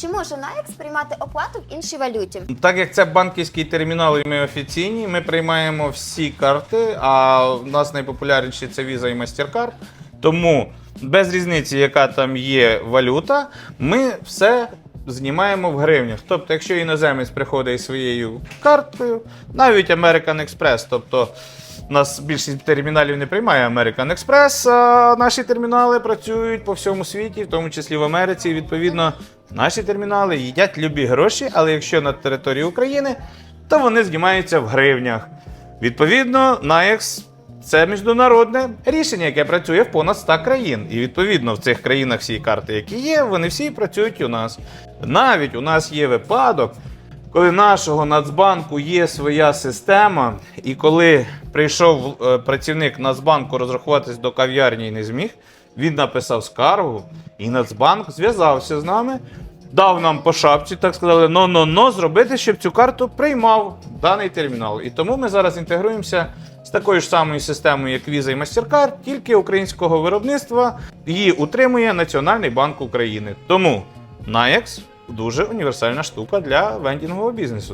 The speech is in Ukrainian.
Чи може Nayax приймати оплату в іншій валюті? Так як це банківський термінал, і ми офіційні, ми приймаємо всі карти, а в нас найпопулярніші це Visa і MasterCard. Тому без різниці, яка там є валюта, ми все знімаємо в гривнях. Тобто, якщо іноземець приходить своєю карткою, навіть American Express, тобто у нас більшість терміналів не приймає American Express, а наші термінали працюють по всьому світі, в тому числі в Америці. І, відповідно, наші термінали їдять любі гроші, але якщо на території України, то вони знімаються в гривнях. Відповідно, NAEX це міжнародне рішення, яке працює в понад 100 країн. І відповідно в цих країнах всі карти, які є, вони всі працюють у нас. Навіть у нас є випадок, коли нашого Нацбанку є своя система, і коли прийшов е, працівник Нацбанку розрахуватись до кав'ярні і не зміг, він написав скаргу, і Нацбанк зв'язався з нами, дав нам по шапці, так сказали, но-но-но, зробити, щоб цю карту приймав даний термінал. І тому ми зараз інтегруємося з такою ж самою системою, як Visa і MasterCard, тільки українського виробництва. Її утримує Національний банк України. Тому NAEX дуже універсальна штука для вендінгового бізнесу.